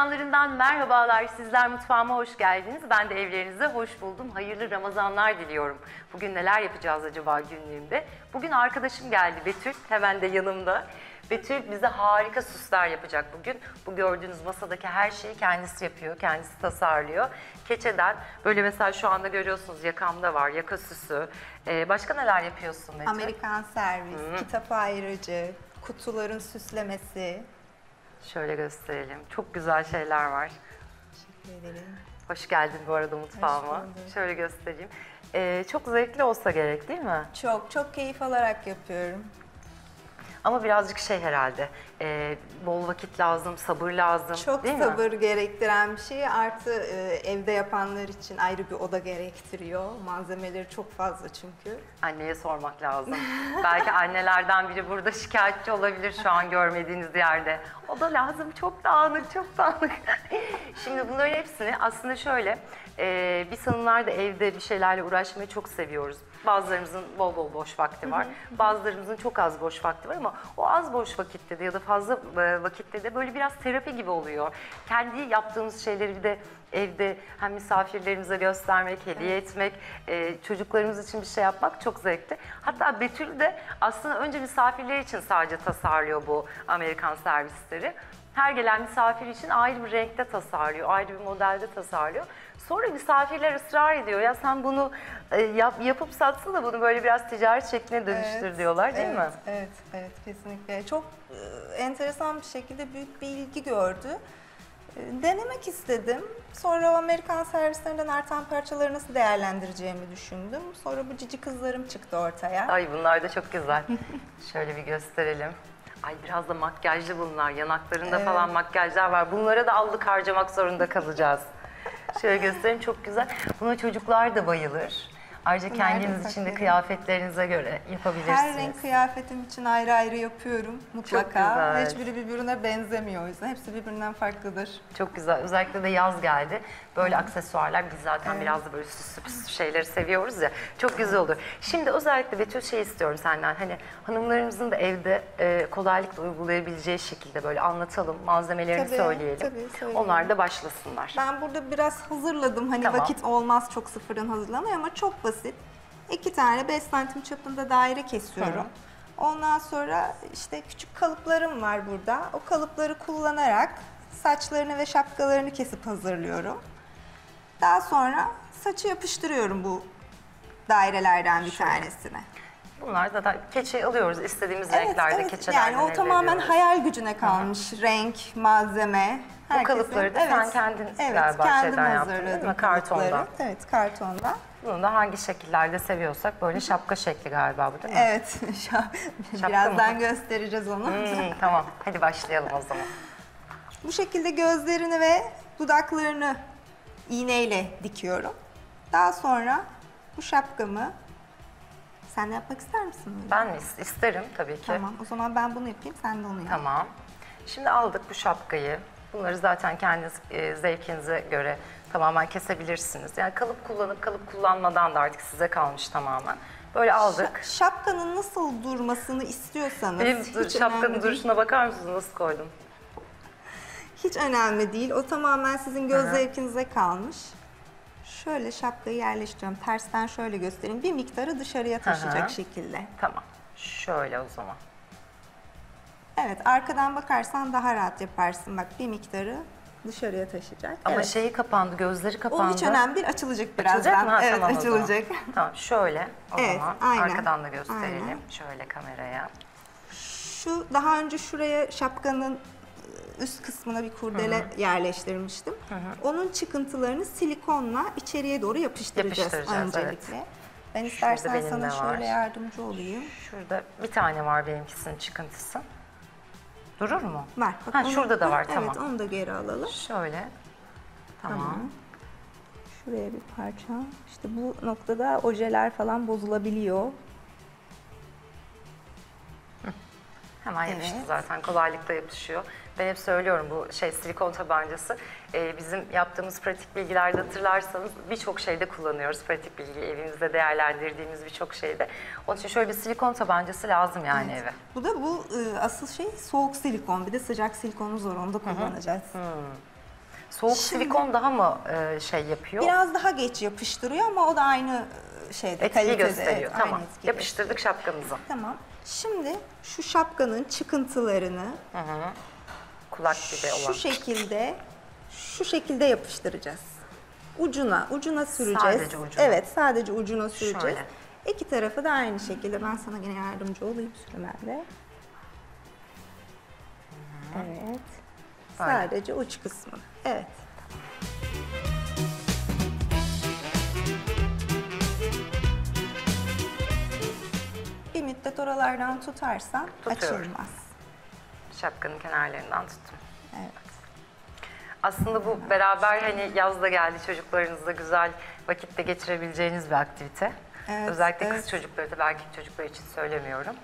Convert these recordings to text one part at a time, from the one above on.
60 ekranlarından merhabalar. Sizler mutfağıma hoş geldiniz. Ben de evlerinize hoş buldum. Hayırlı Ramazanlar diliyorum. Bugün neler yapacağız acaba günlüğümde? Bugün arkadaşım geldi Betül. Hemen de yanımda. Betül bize harika süsler yapacak bugün. Bu gördüğünüz masadaki her şeyi kendisi yapıyor, kendisi tasarlıyor. Keçeden böyle mesela şu anda görüyorsunuz yakamda var, yaka süsü. Ee, başka neler yapıyorsun Betül? Amerikan servis, kitap ayrıcı, kutuların süslemesi. Şöyle gösterelim. Çok güzel şeyler var. Teşekkür ederim. Hoş geldin bu arada mutfağıma. Şöyle göstereyim. Ee, çok zevkli olsa gerek değil mi? Çok çok keyif alarak yapıyorum. Ama birazcık şey herhalde. e, bol vakit lazım, sabır lazım. Çok değil mi? sabır gerektiren bir şey. Artı e, evde yapanlar için ayrı bir oda gerektiriyor. Malzemeleri çok fazla çünkü. Anneye sormak lazım. Belki annelerden biri burada şikayetçi olabilir şu an görmediğiniz yerde. O da lazım. Çok dağınık, çok dağınık. Şimdi bunların hepsini aslında şöyle, e, biz hanımlar da evde bir şeylerle uğraşmayı çok seviyoruz. Bazılarımızın bol bol boş vakti var. Bazılarımızın çok az boş vakti var ama o az boş vakitte de ya da fazla e, vakitte de böyle biraz terapi gibi oluyor. Kendi yaptığımız şeyleri bir de evde hem misafirlerimize göstermek, hediye etmek, e, çocuklarımız için bir şey yapmak çok zevkli. Hatta Betül de aslında önce misafirler için sadece tasarlıyor bu Amerikan servisleri. Her gelen misafir için ayrı bir renkte tasarlıyor, ayrı bir modelde tasarlıyor. Sonra misafirler ısrar ediyor. Ya sen bunu e, yap, yapıp satsana bunu böyle biraz ticaret şekline dönüştür Evet, diyorlar değil evet, mi? Evet, evet kesinlikle. Çok e, enteresan bir şekilde büyük bir ilgi gördü. E, Denemek istedim. Sonra o Amerikan servislerinden artan parçaları nasıl değerlendireceğimi düşündüm. Sonra bu cici kızlarım çıktı ortaya. Ay bunlar da çok güzel. Şöyle bir gösterelim. Ay biraz da makyajlı bunlar. Yanaklarında Evet. falan makyajlar var. Bunlara da aldık harcamak zorunda kalacağız. Şöyle göstereyim çok güzel. Buna çocuklar da bayılır. Ayrıca kendiniz için de kıyafetlerinize göre yapabilirsiniz. Her renk kıyafetim için ayrı ayrı yapıyorum mutlaka. güzel. Hiçbiri birbirine benzemiyor o yüzden. Hepsi birbirinden farklıdır. Çok güzel. Özellikle de yaz geldi. Böyle aksesuarlar biz zaten biraz da böyle süslü püslü şeyleri seviyoruz ya. Çok güzel olur. Şimdi özellikle Betül şey istiyorum senden. Hani hanımlarımızın da evde e, kolaylıkla uygulayabileceği şekilde böyle anlatalım. Malzemelerini Tabii, söyleyelim. tabii, söyleyelim. Onlar da başlasınlar. Ben burada biraz hazırladım. Hani Tamam. vakit olmaz çok sıfırın hazırlamaya ama çok basit. İki tane 5 santim çapında daire kesiyorum. Ondan sonra işte küçük kalıplarım var burada. O kalıpları kullanarak saçlarını ve şapkalarını kesip hazırlıyorum. Daha sonra saçı yapıştırıyorum bu dairelerden bir tanesine. Bunlar zaten keçe alıyoruz. istediğimiz renklerde keçelerden Yani o elde tamamen ediyoruz. hayal gücüne kalmış renk, malzeme. Bu Herkesin- kalıpları da sen kendin evet, galiba kendim şeyden yaptın, değil hazırladım mi? Kartondan. kalıpları. Evet, kartondan. Bunu da hangi şekillerde seviyorsak böyle şapka şekli galiba bu değil mi? Evet, şu an Şapka birazdan göstereceğiz onu. Hmm, tamam. Hadi başlayalım o zaman. Bu şekilde gözlerini ve dudaklarını iğneyle dikiyorum. Daha sonra bu şapkamı sen de yapmak ister misin? böyle? Ben mi is- isterim tabii ki. Tamam, o zaman ben bunu yapayım, sen de onu yap. Tamam. Şimdi aldık bu şapkayı. Bunları zaten kendiniz e, zevkinize göre tamamen kesebilirsiniz. Yani kalıp kullanıp kalıp kullanmadan da artık size kalmış tamamen. Böyle aldık. Şa- Şapkanın nasıl durmasını istiyorsanız Benim dur- şapkanın duruşuna bakar mısınız nasıl koydum? Hiç önemli değil. O tamamen sizin göz hı. zevkinize kalmış. Şöyle şapkayı yerleştiriyorum. Tersten şöyle göstereyim. Bir miktarı dışarıya taşıyacak hı. şekilde. Tamam. Şöyle o zaman. Evet, arkadan bakarsan daha rahat yaparsın. Bak bir miktarı dışarıya taşıyacak. Ama evet. şeyi kapandı, gözleri kapandı. O hiç önemli değil. Açılacak birazdan. Açılacak mı? Ha, evet, tamam açılacak. Tamam şöyle o Evet, zaman. aynen. Arkadan da gösterelim. Aynen. Şöyle kameraya. Şu daha önce şuraya şapkanın üst kısmına bir kurdele yerleştirmiştim. Onun çıkıntılarını silikonla içeriye doğru yapıştıracağız, Yapıştıracağız, öncelikle. Ben istersen sana de var. şöyle yardımcı olayım. Şurada bir tane var benimkisinin çıkıntısı. Durur mu? Var. Bak Ha, onu- şurada da var, evet, tamam. onu da geri alalım. Şöyle. Tamam. Şuraya bir parça. İşte bu noktada ojeler falan bozulabiliyor. Hemen yapıştı Evet. zaten kolaylıkla yapışıyor. Ben hep söylüyorum bu şey silikon tabancası e, bizim yaptığımız pratik bilgilerde hatırlarsanız birçok şeyde kullanıyoruz pratik bilgi evimizde değerlendirdiğimiz birçok şeyde. Onun için şöyle bir silikon tabancası lazım yani eve. Bu da bu e, asıl şey soğuk silikon. Bir de sıcak silikonumuz var onu da kullanacağız. Soğuk Şimdi- silikon daha mı e, şey yapıyor? Biraz daha geç yapıştırıyor ama o da aynı e, şeyde Etkiyi kalitede. gösteriyor. Evet, tamam. Yapıştırdık şapkamızı. Tamam. Şimdi şu şapkanın çıkıntılarını Kulak gibi olan. şu şekilde şu şekilde yapıştıracağız. Ucuna, ucuna süreceğiz. Sadece ucuna. Evet, sadece ucuna süreceğiz. Şöyle. İki tarafı da aynı şekilde. Ben sana yine yardımcı olayım sürmende. Evet. Böyle. Sadece uç kısmı. Evet. Bir müddet oralardan tutarsan Tutuyorum. açılmaz. Şapkanın kenarlarından tuttum. Evet. Aslında bu beraber hani yaz da geldi çocuklarınızla güzel vakitte geçirebileceğiniz bir aktivite. Evet, Özellikle evet. kız çocukları da erkek çocuklar için söylemiyorum.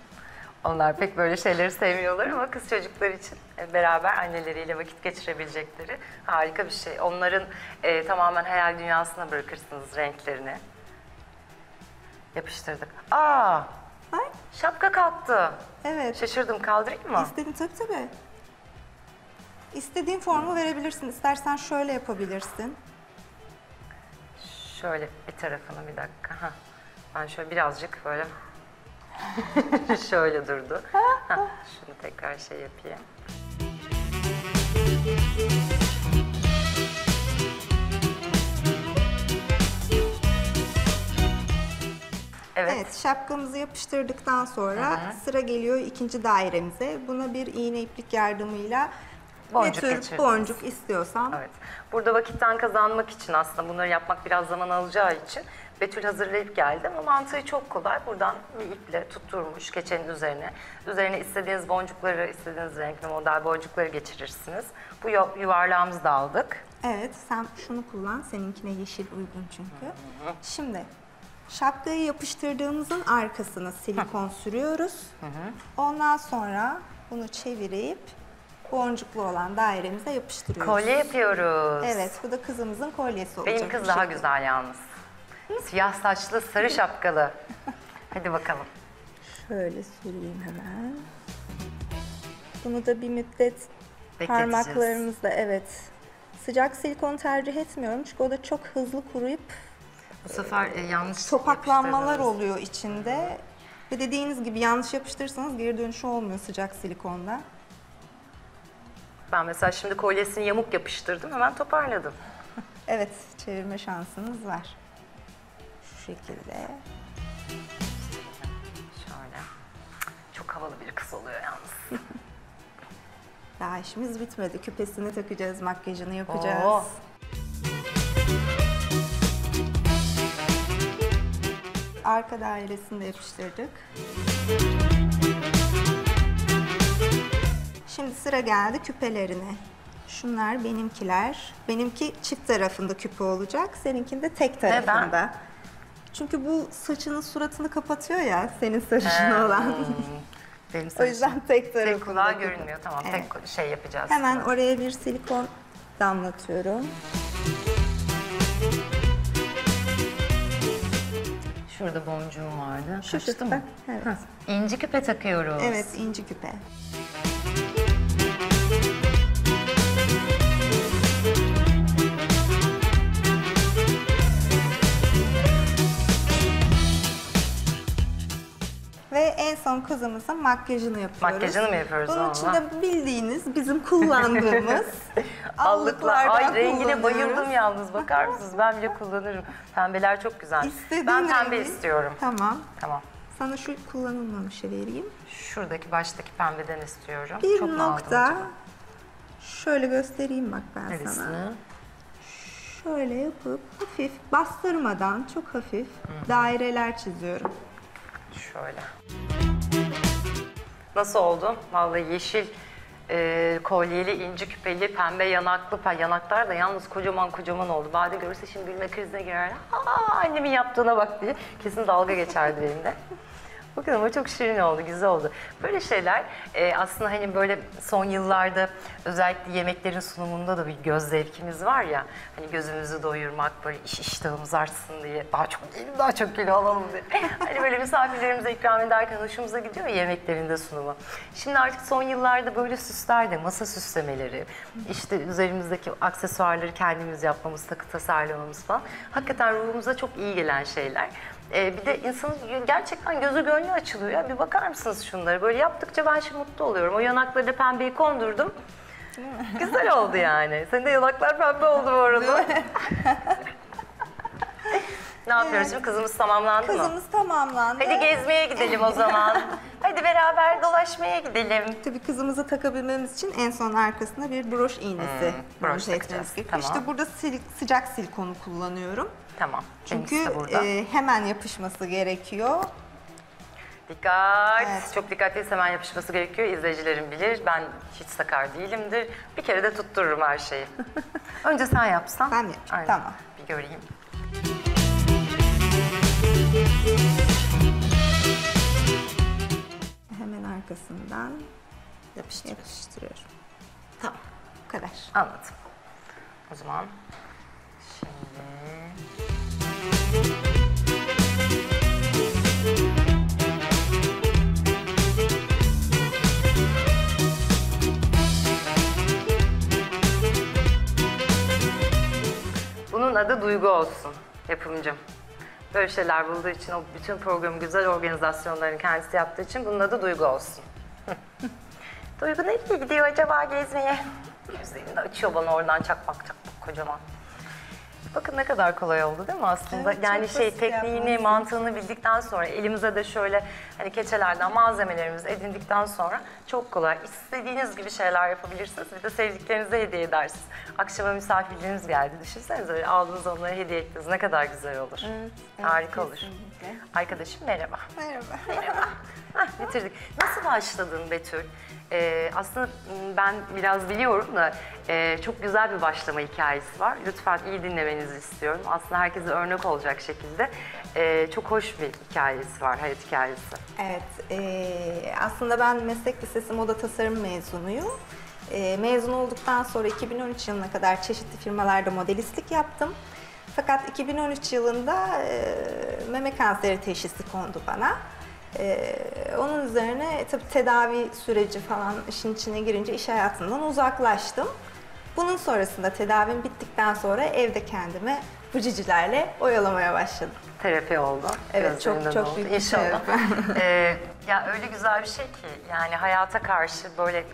Onlar pek böyle şeyleri sevmiyorlar ama kız çocuklar için e, beraber anneleriyle vakit geçirebilecekleri harika bir şey. Onların e, tamamen hayal dünyasına bırakırsınız renklerini. Yapıştırdık. Aa, Ay, şapka kalktı. evet. Şaşırdım kaldırayım mı? İstediğin tabii tabii. İstediğin formu verebilirsin. İstersen şöyle yapabilirsin. Şöyle bir tarafını bir dakika. Ha. Ben şöyle birazcık böyle şöyle durdu. Ha, şunu tekrar şey yapayım. Evet. Evet, şapkamızı yapıştırdıktan sonra sıra geliyor ikinci dairemize. Buna bir iğne iplik yardımıyla Boncuk ne tür boncuk istiyorsan. Evet. Burada vakitten kazanmak için aslında bunları yapmak biraz zaman alacağı için Betül hazırlayıp geldi ama mantığı çok kolay. Buradan bir iple tutturmuş keçenin üzerine. Üzerine istediğiniz boncukları, istediğiniz renkli model boncukları geçirirsiniz. Bu yu- yuvarlağımızı da aldık. Evet, sen şunu kullan. Seninkine yeşil uygun çünkü. Şimdi şapkayı yapıştırdığımızın arkasına silikon sürüyoruz. Ondan sonra bunu çevirip boncuklu olan dairemize yapıştırıyoruz. Kolye yapıyoruz. Evet, bu da kızımızın kolyesi olacak. Benim kız daha şekilde. güzel yalnız. Siyah saçlı, sarı şapkalı. Hadi bakalım. Şöyle süreyim hemen. Bunu da bir müddet parmaklarımızla evet. Sıcak silikon tercih etmiyorum çünkü o da çok hızlı kuruyup Bu sefer e, yanlış topaklanmalar oluyor içinde. Ve dediğiniz gibi yanlış yapıştırırsanız geri dönüşü olmuyor sıcak silikonda. Ben mesela şimdi kolyesini yamuk yapıştırdım hemen toparladım. Evet, çevirme şansınız var. Şu şekilde. Şöyle. Çok havalı bir kız oluyor yalnız. Daha işimiz bitmedi. Küpesini takacağız, makyajını yapacağız. Oo. Arka dairesini de yapıştırdık. Şimdi sıra geldi küpelerine. Şunlar benimkiler. Benimki çift tarafında küpe olacak. Seninkinde tek tarafında. Çünkü bu saçının suratını kapatıyor ya senin sarışın olan. Benim o yüzden tek tarafında. Tek kulağa görünmüyor. Tamam Evet. tek şey yapacağız. Hemen oraya bir silikon damlatıyorum. Şurada boncuğum vardı. Şu Kaçtı mı? Evet. İnci küpe takıyoruz. Evet, inci küpe. Son kızımızın makyajını yapıyoruz. Makyajını mı yapıyoruz? Bunun için de bildiğiniz bizim kullandığımız Allıklar. allıklardan Ay rengine bayıldım yalnız bakar mısınız? Ben bile kullanırım. Pembeler çok güzel. İstediğin ben pembe rengi- istiyorum. Tamam. Tamam. Sana şu kullanılmamışı vereyim. Şuradaki baştaki pembeden istiyorum. Bir Çok nokta şöyle göstereyim bak ben sana. Neresini? Şöyle yapıp hafif bastırmadan çok hafif daireler çiziyorum. Şöyle. Nasıl oldu? Vallahi yeşil e, kolyeli, inci küpeli, pembe yanaklı. pe- Yanaklar da yalnız kocaman kocaman oldu. Bade görürse şimdi gülme krizine girer. Aa annemin yaptığına bak diye. Kesin dalga geçerdi benimle. Bakın ama çok şirin oldu, güzel oldu. Böyle şeyler e, aslında hani böyle son yıllarda özellikle yemeklerin sunumunda da bir göz zevkimiz var ya. Hani gözümüzü doyurmak, böyle iş iştahımız artsın diye. Daha çok yiyelim, daha çok kilo alalım diye. Hani böyle misafirlerimize ikram ederken hoşumuza gidiyor ya yemeklerinde sunumu. Şimdi artık son yıllarda böyle süsler de masa süslemeleri, işte üzerimizdeki aksesuarları kendimiz yapmamız, takı tasarlamamız falan. Hakikaten ruhumuza çok iyi gelen şeyler. Ee, bir de insanın gerçekten gözü gönlü açılıyor. Ya. Bir bakar mısınız şunları? Böyle yaptıkça ben şimdi mutlu oluyorum. O yanakları da pembeyi kondurdum. Güzel oldu yani. Senin de yanaklar pembe oldu bu arada. ne yapıyoruz şimdi? Kızımız tamamlandı mı? Kızımız tamamlandı. Hadi gezmeye gidelim o zaman. Hadi beraber dolaşmaya gidelim. Tabii kızımızı takabilmemiz için en son arkasında bir broş iğnesi broş monte etmemiz takacağız, tamam. İşte burada sil- sıcak silikonu kullanıyorum. Tamam. Çünkü e, hemen yapışması gerekiyor. Dikkat. Evet. Çok dikkatliyiz hemen yapışması gerekiyor. İzleyicilerim bilir. Ben hiç sakar değilimdir. Bir kere de tuttururum her şeyi. Önce sen yapsan. Ben yapayım? Aynen. Tamam. Bir göreyim. Yapıştırıyorum. Tamam. Bu kadar. Anladım. O zaman şimdi... Bunun adı Duygu olsun yapımcım. Böyle şeyler bulduğu için o bütün programın güzel organizasyonlarını kendisi yaptığı için bunun adı Duygu olsun. Duygu nereye gidiyor acaba gezmeye? Gözlerini de açıyor bana oradan çakmak çakmak kocaman. Bakın ne kadar kolay oldu değil mi aslında? Evet, yani şey tekniğini, mantığını bildikten sonra elimize de şöyle hani keçelerden malzemelerimizi edindikten sonra çok kolay. İstediğiniz gibi şeyler yapabilirsiniz. Bir de sevdiklerinize hediye edersiniz. Akşama misafirleriniz geldi. Düşünsenize öyle aldınız onlara hediye ettiniz. Ne kadar güzel olur. evet, Harika olur. kesinlikle. Arkadaşım merhaba. Merhaba. Hah, bitirdik. Nasıl başladın Betül? Ee, aslında ben biraz biliyorum da e, çok güzel bir başlama hikayesi var. Lütfen iyi dinlemenizi istiyorum. Aslında herkese örnek olacak şekilde e, çok hoş bir hikayesi var, hayat hikayesi. Evet, eee, aslında ben meslek lisesi moda tasarım mezunuyum. Eee, mezun olduktan sonra 2013 yılına kadar çeşitli firmalarda modelistlik yaptım. Fakat 2013 yılında eee, meme kanseri teşhisi kondu bana. Eee, onun üzerine tabii tedavi süreci falan işin içine girince iş hayatından uzaklaştım. Bunun sonrasında tedavim bittikten sonra evde kendimi vıcicilerle oyalamaya başladım. Terapi oldu. Evet, çok- çok oldu. büyük bir İnşallah. terapi. Ee, ya öyle güzel bir şey ki yani hayata karşı böyle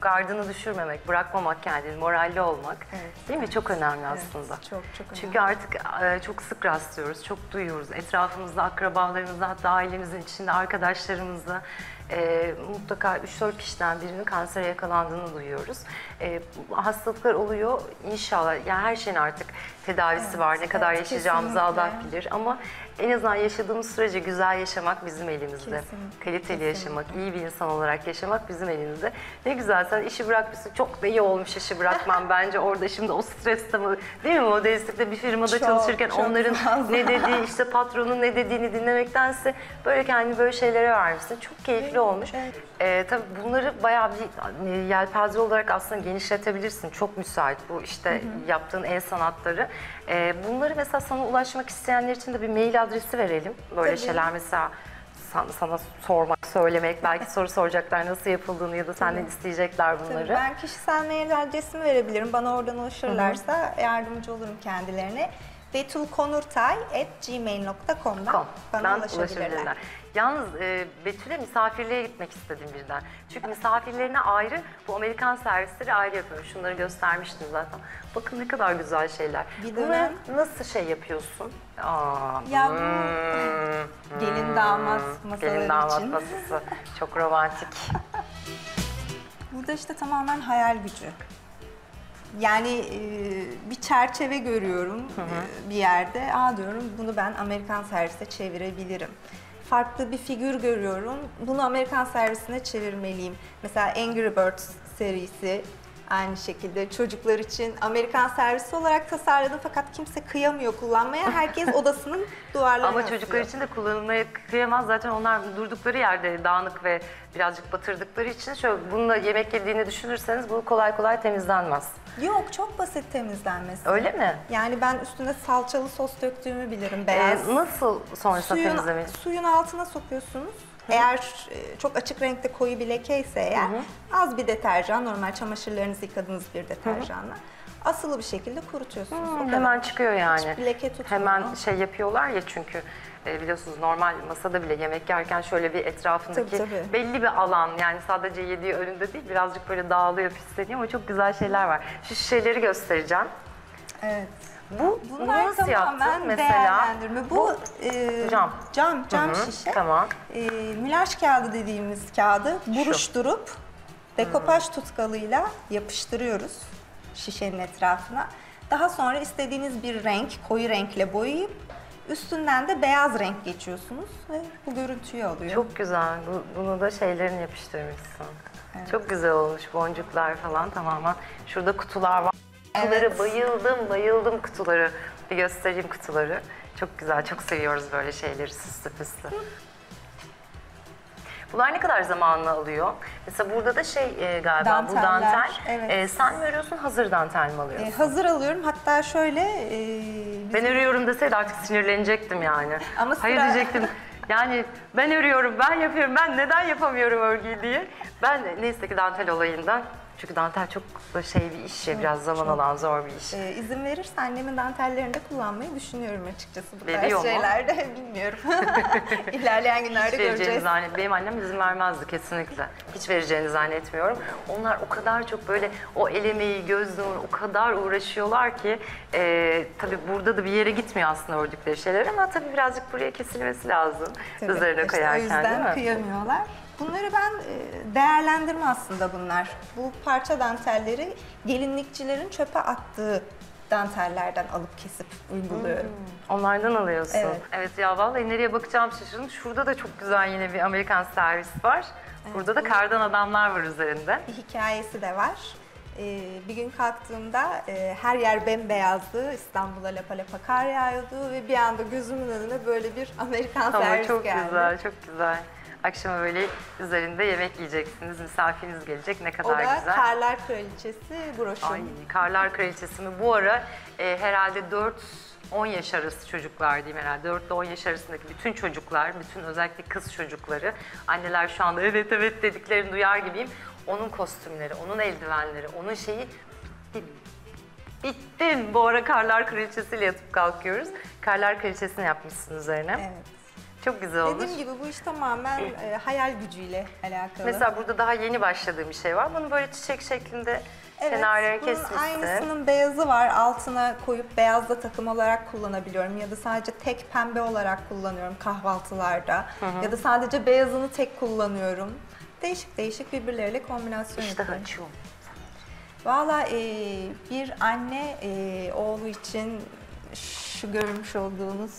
gardını düşürmemek, bırakmamak kendini, moralli olmak Evet. değil mi? Çok önemli aslında. çok, çok Çünkü artık e, çok sık rastlıyoruz, çok duyuyoruz. Etrafımızda, akrabalarımızda, hatta ailemizin içinde, arkadaşlarımızda e, mutlaka 3-4 kişiden birinin kansere yakalandığını duyuyoruz. E, hastalıklar oluyor. İnşallah yani her şeyin artık tedavisi Evet, var. Ne kadar evet, yaşayacağımızı Allah bilir. Ama en azından yaşadığımız sürece güzel yaşamak bizim elimizde. Kesinlikle, Kaliteli kesinlikle. yaşamak, iyi bir insan olarak yaşamak bizim elimizde. Ne güzel sen işi bırakmışsın. Çok da iyi olmuş işi bırakmam bence orada şimdi o streste mi değil mi modelistlikte bir firmada Çok, çalışırken çok onların fazla. ne dediği işte patronun ne dediğini dinlemektense böyle kendini böyle şeylere vermişsin. Çok keyifli olmuş. evet. Ee, tabii bunları bayağı bir e, yelpaze olarak aslında genişletebilirsin. Çok müsait bu işte yaptığın el sanatları. Ee, bunları mesela sana ulaşmak isteyenler için de bir mail adresi verelim. Böyle Tabii. şeyler mesela san- sana sormak, söylemek, belki soru soracaklar nasıl yapıldığını ya da senden isteyecekler bunları. Tabii ben kişisel mail adresimi verebilirim. Bana oradan ulaşırlarsa yardımcı olurum kendilerine. betulkonurtay.gmail.com'dan Com. bana ulaşabilirler. ulaşabilirler. Yalnız e, Betül'e misafirliğe gitmek istedim birden. Çünkü misafirlerine ayrı, bu Amerikan servisleri ayrı yapıyor. Şunları göstermiştim zaten. Bakın ne kadar güzel şeyler. Bir Bunları dönem- nasıl şey yapıyorsun? Aa, Ya bu hmm, gelin damat masaları Gelin damat için. masası. Çok romantik. Burada işte tamamen hayal gücü. Yani e, bir çerçeve görüyorum e, bir yerde. Aa diyorum bunu ben Amerikan servise çevirebilirim. Farklı bir figür görüyorum. Bunu Amerikan servisine çevirmeliyim. Mesela Angry Birds serisi Aynı şekilde çocuklar için Amerikan servisi olarak tasarladım fakat kimse kıyamıyor kullanmaya. Herkes odasının duvarlarına Ama çocuklar asıyor. için de kullanılmaya kıyamaz. Zaten onlar durdukları yerde dağınık ve birazcık batırdıkları için şöyle bununla yemek yediğini düşünürseniz bu kolay kolay temizlenmez. Yok çok basit temizlenmesi. Öyle mi? Yani ben üstüne salçalı sos döktüğümü bilirim beyaz. Ee, nasıl sonrasında suyun, temizlemeyi? suyun altına sokuyorsunuz. Eğer e, çok açık renkte koyu bir leke ise eğer az bir deterjan, normal çamaşırlarınızı yıkadığınız bir deterjanla asılı bir şekilde kurutuyorsunuz. Kadar. Hemen çıkıyor yani. Hiçbir leke tutmuyor. Hemen şey yapıyorlar ya çünkü e, biliyorsunuz normal masada bile yemek yerken şöyle bir etrafındaki Tabii, tabii. belli bir alan yani sadece yediği önünde değil birazcık böyle dağılıyor pisleniyor ama çok güzel şeyler var. Şu şişeleri göstereceğim. Evet. Bu bunu Bunlar nasıl yaptın mesela? değerlendirme. Bu, e, cam. Cam, cam Hı hı, şişe. Tamam. E, mülaj kağıdı dediğimiz kağıdı buruşturup dekopaj tutkalıyla yapıştırıyoruz şişenin etrafına. Daha sonra istediğiniz bir renk, koyu renkle boyayıp üstünden de beyaz renk geçiyorsunuz ve bu görüntüyü alıyor. Çok güzel. Bu, bunu da şeylerini yapıştırmışsın. Çok güzel olmuş boncuklar falan tamamen. Şurada kutular var. Kutuları Evet. bayıldım, bayıldım kutuları. Bir göstereyim kutuları. Çok güzel, çok seviyoruz böyle şeyleri süslü püslü. Bunlar ne kadar zamanını alıyor? Mesela burada da şey e, galiba bu Danteller, dantel. evet. E, sen mi örüyorsun, hazır dantel mi alıyorsun? E, hazır alıyorum. Hatta şöyle e, biz- Ben örüyorum deseydi artık sinirlenecektim yani. Ama Hayır sıra- diyecektim. Yani ben örüyorum, ben yapıyorum, ben neden yapamıyorum örgüyü diye. Ben neyse ki dantel olayından. Çünkü dantel çok şey bir iş ya, biraz zaman alan zor bir iş. e, izin verirse annemin dantellerini de kullanmayı düşünüyorum açıkçası bu Veriyor mu? tarz şeylerde. Bilmiyorum. İlerleyen günlerde Hiç göreceğiz. zannet, benim annem izin vermezdi kesinlikle. Hiç vereceğini zannetmiyorum. Onlar o kadar çok böyle o el emeği, göz nuru o kadar uğraşıyorlar ki e, tabii burada da bir yere gitmiyor aslında ördükleri şeyler ama tabii birazcık buraya kesilmesi lazım. Tabii, Üzerine işte koyarken O yüzden kıyamıyorlar. Bunları ben e, değerlendirme aslında bunlar. Bu parça dantelleri gelinlikçilerin çöpe attığı dantellerden alıp kesip uyguluyorum. Onlardan alıyorsun. Evet. Evet ya vallahi nereye bakacağım şaşırdım. Şurada da çok güzel yine bir Amerikan servis var. Burada da kardan adamlar var üzerinde. Bir hikayesi de var. Ee, bir gün kalktığımda e, her yer bembeyazdı. İstanbul'a lapa lapa kar yağıyordu ve bir anda gözümün önüne böyle bir Amerikan Ama servis çok geldi. güzel, çok güzel. Akşama böyle üzerinde yemek yiyeceksiniz, misafiriniz gelecek ne O kadar da güzel. Karlar Kraliçesi broşu. Ay, Karlar Kraliçesi mi? Bu ara e, herhalde 4-10 yaş arası çocuklar diyeyim herhalde. 4 ile 10 yaş arasındaki bütün çocuklar, bütün özellikle kız çocukları, anneler şu anda evet evet dediklerini duyar gibiyim. Onun kostümleri, onun eldivenleri, onun şeyi bitti. Bittim. Bu ara Karlar Kraliçesi'yle yatıp kalkıyoruz. Karlar Kraliçesi'ni yapmışsın üzerine. Evet. Çok güzel olmuş. Dediğim gibi bu iş tamamen e, hayal gücüyle alakalı. Mesela burada daha yeni başladığım bir şey var. Bunu böyle çiçek şeklinde Evet, kenarları bunun kesmişsin. aynısının beyazı var. Altına koyup beyazla takım olarak kullanabiliyorum. Ya da sadece tek pembe olarak kullanıyorum kahvaltılarda. Ya da sadece beyazını tek kullanıyorum. Değişik değişik birbirleriyle kombinasyon İşte yapıyorum. açıyorum. Valla e, bir anne e, oğlu için şu görmüş olduğunuz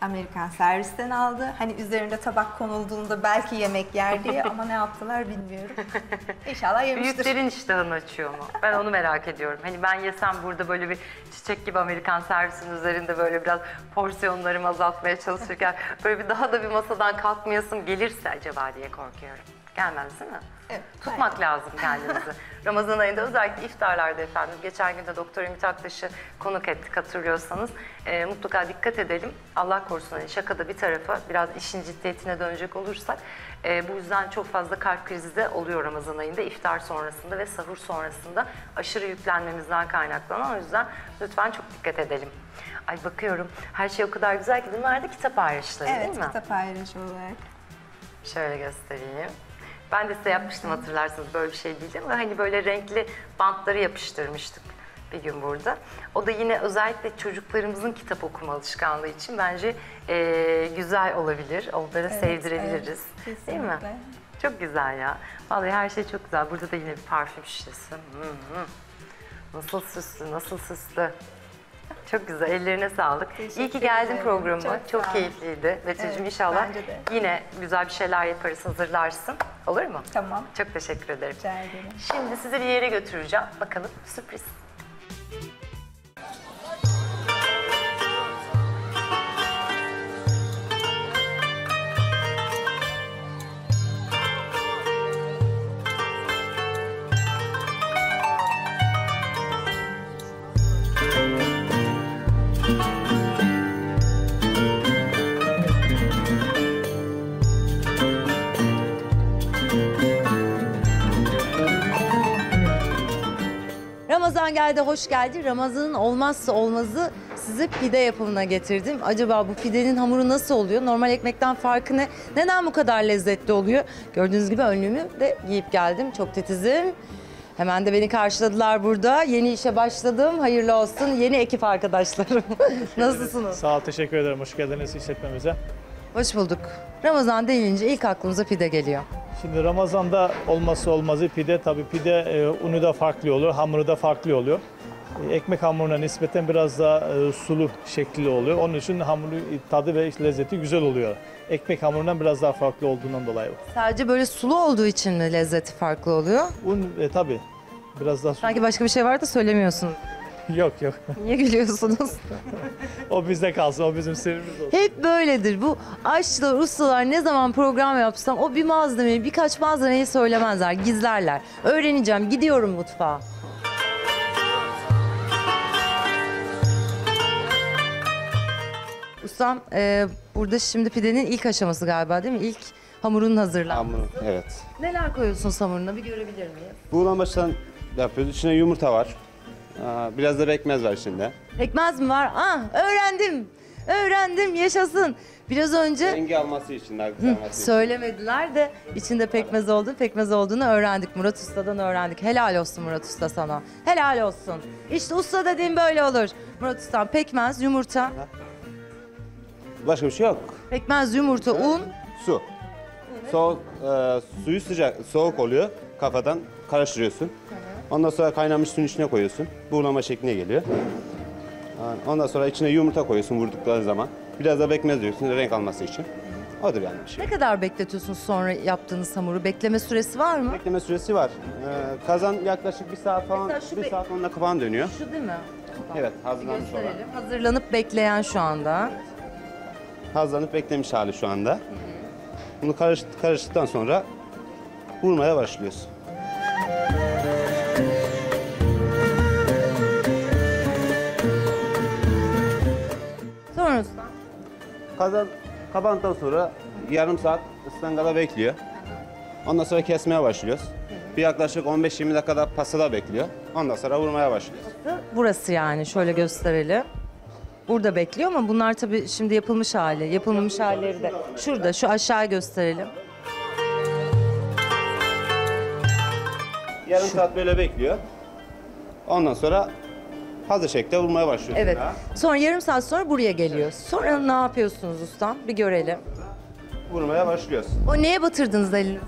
Amerikan servisten aldı. Hani üzerinde tabak konulduğunda belki yemek yer diye ama ne yaptılar bilmiyorum. İnşallah yemiştir. Büyüklerin iştahını açıyor mu? Ben onu merak ediyorum. Hani ben yesem burada böyle bir çiçek gibi Amerikan servisinin üzerinde böyle biraz porsiyonlarımı azaltmaya çalışırken böyle bir daha da bir masadan kalkmayasım gelirse acaba diye korkuyorum. Gelmez değil mi? Evet, Tutmak lazım kendimizi. Ramazan ayında özellikle iftarlarda efendim. Geçen gün de Doktor Ümit Aktaş'ı konuk ettik hatırlıyorsanız. Ee, mutlaka dikkat edelim. Allah korusun hani şakada bir tarafa biraz işin ciddiyetine dönecek olursak. e, bu yüzden çok fazla kalp krizi de oluyor Ramazan ayında. iftar sonrasında ve sahur sonrasında aşırı yüklenmemizden kaynaklanan. O yüzden lütfen çok dikkat edelim. Ay bakıyorum her şey o kadar güzel ki bunlar da kitap ayrışları Evet, değil mi? kitap ayrıcı olarak. Şöyle göstereyim. Ben de size yapmıştım hatırlarsınız böyle bir şey değildi ama hani böyle renkli bantları yapıştırmıştık bir gün burada. O da yine özellikle çocuklarımızın kitap okuma alışkanlığı için bence eee, güzel olabilir. Onlara Evet, sevdirebiliriz. evet, Değil mi? Çok güzel ya. Vallahi her şey çok güzel. Burada da yine bir parfüm şişesi. Hı hı. Nasıl süslü, nasıl süslü. Çok güzel, ellerine sağlık. İyi ki Teşekkür geldin ederim. programa. Çok, Çok keyifliydi. Betül'cüğüm Evet, inşallah yine güzel bir şeyler yaparız, hazırlarsın. Olur mu? Tamam. Çok teşekkür ederim. Rica ederim. Şimdi sizi bir yere götüreceğim. Bakalım sürpriz. Ramazan geldi, hoş geldi. Ramazan'ın olmazsa olmazı size pide yapımına getirdim. Acaba bu pidenin hamuru nasıl oluyor? Normal ekmekten farkı ne? Neden bu kadar lezzetli oluyor? Gördüğünüz gibi önlüğümü de giyip geldim. Çok titizim. Hemen de beni karşıladılar burada. Yeni işe başladım. Hayırlı olsun. Yeni ekip arkadaşlarım. Nasılsınız? Sağ ol, teşekkür ederim. Hoş geldiniz işletmemize. Hoş bulduk. Ramazan denince ilk aklımıza pide geliyor. Şimdi Ramazan'da olması olmazı pide. Tabii pide e, unu da farklı oluyor, hamuru da farklı oluyor. E, ekmek hamuruna nispeten biraz daha e, sulu şekli oluyor. Onun için hamuru tadı ve lezzeti güzel oluyor. Ekmek hamurundan biraz daha farklı olduğundan dolayı. Sadece böyle sulu olduğu için mi lezzeti farklı oluyor? Un e, tabii biraz daha sulu. Sanki başka bir şey var da söylemiyorsunuz. Yok yok. Niye gülüyorsunuz? o bizde kalsın, o bizim sırrımız olsun. Hep böyledir. Bu aşçılar, ustalar ne zaman program yapsam o bir malzemeyi, birkaç malzemeyi söylemezler, gizlerler. Öğreneceğim, gidiyorum mutfağa. Ustam, e, burada şimdi pidenin ilk aşaması galiba değil mi? İlk hamurun hazırlanması. Hamur, evet. Neler koyuyorsun hamuruna bir görebilir miyiz? Buğulan baştan yapıyoruz. İçine yumurta var. Aa, Biraz da pekmez var içinde. Pekmez mi var? Ah, öğrendim. Öğrendim, yaşasın. Biraz önce Rengi alması için, alması için. Söylemediler de içinde pekmez oldu, pekmez olduğunu öğrendik. Murat Usta'dan öğrendik. Helal olsun Murat Usta sana. Helal olsun. İşte usta dediğim böyle olur. Murat Usta'm pekmez, yumurta, Başka bir şey yok. pekmez, yumurta, un. Su. Soğuk, e, suyu sıcak, soğuk oluyor. Kafadan karıştırıyorsun. Ondan sonra kaynamış suyun içine koyuyorsun. Buğulama şekline geliyor. Ondan sonra içine yumurta koyuyorsun vurdukları zaman. Biraz da pekmez diyorsun renk alması için. Odur yani bir şey. Ne kadar bekletiyorsunuz sonra yaptığınız hamuru? Bekleme süresi var mı? Bekleme süresi var. Ee, kazan yaklaşık bir saat falan, Mesela şu bir be- saat onda kapan dönüyor. Şu değil mi? Evet, hazırlanmış olan. Gösterelim. Hazırlanıp bekleyen şu anda. Hazırlanıp beklemiş hali şu anda. Bunu karış, karıştıktan sonra vurmaya başlıyoruz. Kazan kapandıktan sonra yarım saat ıstangada bekliyor. Ondan sonra kesmeye başlıyoruz. Bir yaklaşık 15-20 dakikada pasada bekliyor. Ondan sonra vurmaya başlıyoruz. Burası yani şöyle gösterelim. Burada bekliyor ama bunlar tabii şimdi yapılmış hali. Yapılmamış halleri de şurada şu aşağı gösterelim. Yarım saat böyle bekliyor. Ondan sonra hazır şekilde vurmaya başlıyoruz. Evet. Daha. Sonra yarım saat sonra buraya geliyor. Sonra ne yapıyorsunuz ustam? Bir görelim. Vurmaya başlıyoruz. O neye batırdınız elinizi?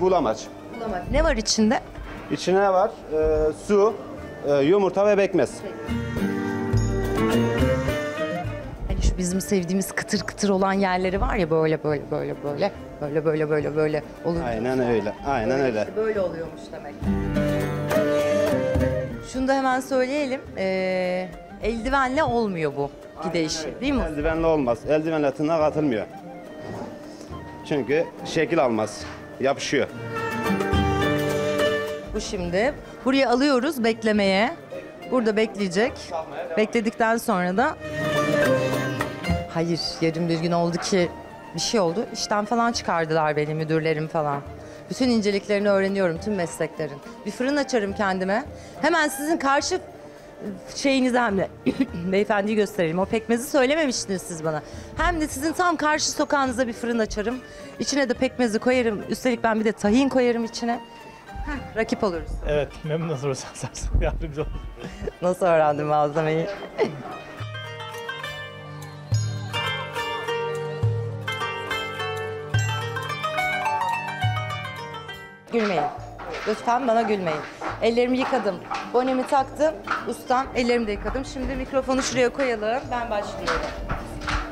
Bulamaç. Bulamaç. Ne var içinde? İçine ne var? Ee, su, e, yumurta ve pekmez. Hani şu bizim sevdiğimiz kıtır kıtır olan yerleri var ya böyle böyle böyle böyle böyle böyle böyle böyle olur. Aynen öyle. Aynen öyle. İşte böyle oluyormuş demek. Şunu da hemen söyleyelim. Ee, eldivenle olmuyor bu pide işi değil mi? Eldivenli olmaz. Eldivenle tırnağa katılmıyor. Çünkü şekil almaz. Yapışıyor. Bu şimdi. Buraya alıyoruz beklemeye. Burada bekleyecek. Bekledikten sonra da... Hayır, yarım bir gün oldu ki bir şey oldu. İşten falan çıkardılar beni müdürlerim falan. Bütün inceliklerini öğreniyorum tüm mesleklerin. Bir fırın açarım kendime. Hemen sizin karşı şeyinize hem de beyefendiyi gösterelim. O pekmezi söylememiştiniz siz bana. Hem de sizin tam karşı sokağınıza bir fırın açarım. İçine de pekmezi koyarım. Üstelik ben bir de tahin koyarım içine. Heh, rakip oluruz. Evet, memnun oluruz. Yardımcı olun. Nasıl öğrendim malzemeyi? Gülmeyin. Lütfen bana gülmeyin. Ellerimi yıkadım. Bonemi taktım. Ustam ellerimi de yıkadım. Şimdi mikrofonu şuraya koyalım. Ben başlıyorum.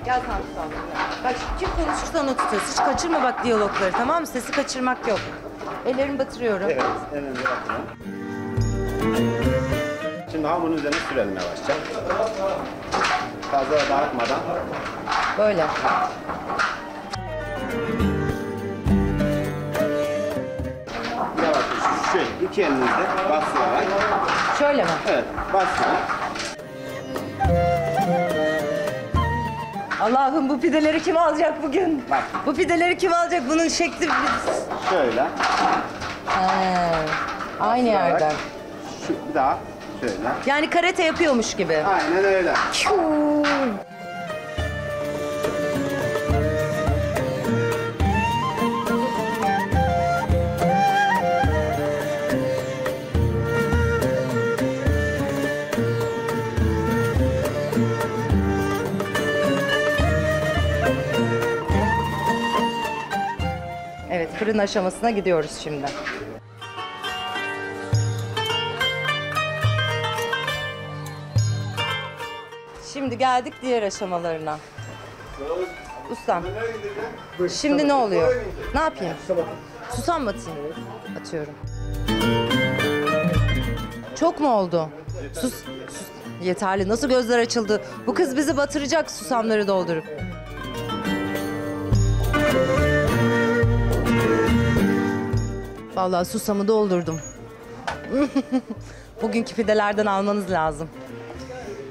Gel tutalım. Bak kim konuşursa onu tutuyorsun. Hiç kaçırma bak diyalogları tamam mı? Sesi kaçırmak yok. Ellerimi batırıyorum. Evet, en önce. Şimdi hamurun üzerine sürelim yavaşça. Fazla dağıtmadan. Böyle. İki elinizle bastırarak. Şöyle mi? Evet, bastırarak. Allah'ım bu pideleri kim alacak bugün? Bak. Bu pideleri kim alacak? Bunun şekli... Şöyle. He, aynı yerden. Şu, bir daha. Şöyle. Yani karate yapıyormuş gibi. Aynen öyle. Fırın aşamasına gidiyoruz şimdi. Şimdi geldik diğer aşamalarına. Ustam. Şimdi ne oluyor? Ne yapayım? Susam mı atayım? Atıyorum. Çok mu oldu? Sus, sus. Yeterli. Nasıl gözler açıldı? Bu kız bizi batıracak susamları doldurup. Vallahi susamı doldurdum. Bugünkü pidelerden almanız lazım.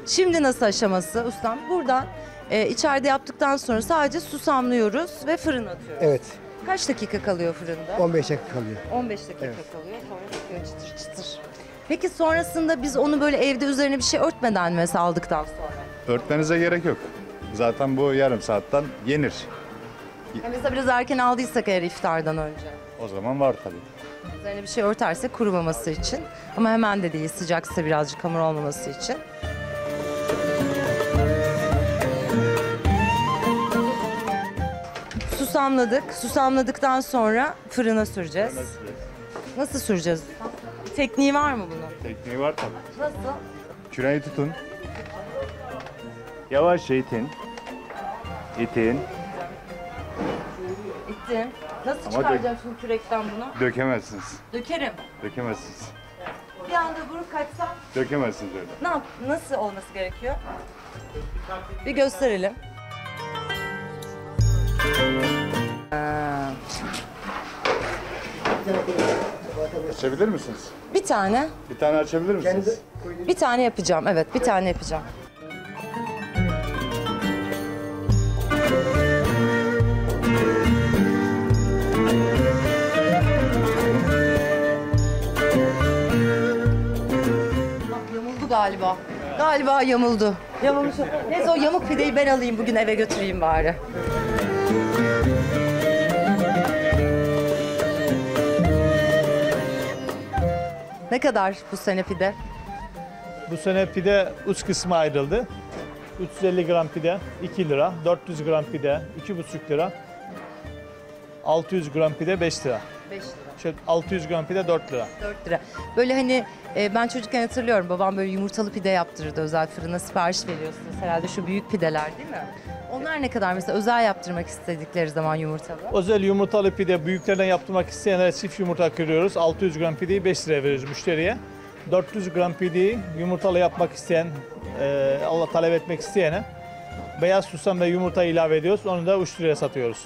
Şimdi nasıl aşaması ustam? Buradan e, içeride yaptıktan sonra sadece susamlıyoruz ve fırına atıyoruz. Evet, Kaç dakika kalıyor fırında? 15 dakika kalıyor. 15 dakika kalıyor. Sonra çıkıyor çıtır çıtır. Peki sonrasında biz onu böyle evde üzerine bir şey örtmeden mi mesela aldıktan sonra? Örtmenize gerek yok. Zaten bu yarım saatten yenir. Yani mesela biraz erken aldıysak eğer iftardan önce. O zaman var tabii. Üzerine bir şey örtersek kurumaması için. Ama hemen de değil sıcaksa birazcık hamur olmaması için. Susamladık. Susamladıktan sonra fırına süreceğiz. Nasıl süreceğiz? Tekniği var mı bunun? Tekniği var tabii. Nasıl? Küreği tutun. Yavaşça itin. İtin. İttim. Nasıl Ama çıkaracağım şimdi kürekten bunu? Dökemezsiniz. Dökerim. Dökemezsiniz. Bir anda vurup kaçsam Dökemezsiniz öyle. ne yap? Nasıl olması gerekiyor? Bir gösterelim. Açabilir misiniz? Bir tane, Bir tane açabilir misiniz? bir tane yapacağım. Evet, bir tane yapacağım. Galiba. Galiba yamuldu. Yamulmuş. Neyse o yamuk pideyi ben alayım bugün eve götüreyim bari. Ne kadar bu sene pide? Bu sene pide uç kısmı ayrıldı. 350 gram pide 2 lira, 400 gram pide 2,5 lira, 600 gram pide 5 lira. 5 lira. Şöyle 600 gram pide 4 lira. 4 lira. Böyle hani e, ben çocukken hatırlıyorum babam böyle yumurtalı pide yaptırırdı özel fırına sipariş veriyorsunuz herhalde şu büyük pideler değil mi? Onlar ne kadar mesela özel yaptırmak istedikleri zaman yumurtalı? Özel yumurtalı pide büyüklerden yaptırmak isteyenlere çift yumurta kırıyoruz. 600 gram pideyi 5 liraya veriyoruz müşteriye. 400 gram pideyi yumurtalı yapmak isteyen, e, Allah talep etmek isteyene beyaz susam ve yumurta ilave ediyoruz. Onu da 3 liraya satıyoruz.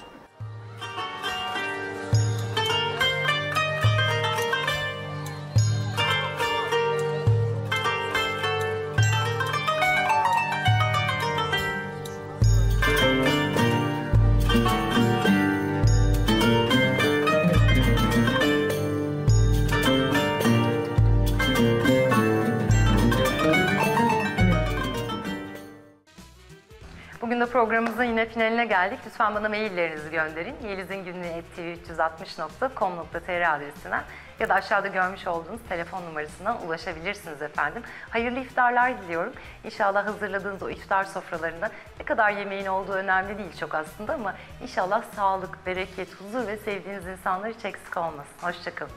Programımızın yine finaline geldik. Lütfen bana maillerinizi gönderin. Yeliz'in günlüğü tv360.com.tr adresinden ya da aşağıda görmüş olduğunuz telefon numarasından ulaşabilirsiniz efendim. Hayırlı iftarlar diliyorum. İnşallah hazırladığınız o iftar sofralarında ne kadar yemeğin olduğu önemli değil çok aslında ama inşallah sağlık, bereket, huzur ve sevdiğiniz insanlar hiç eksik olmasın. Hoşçakalın.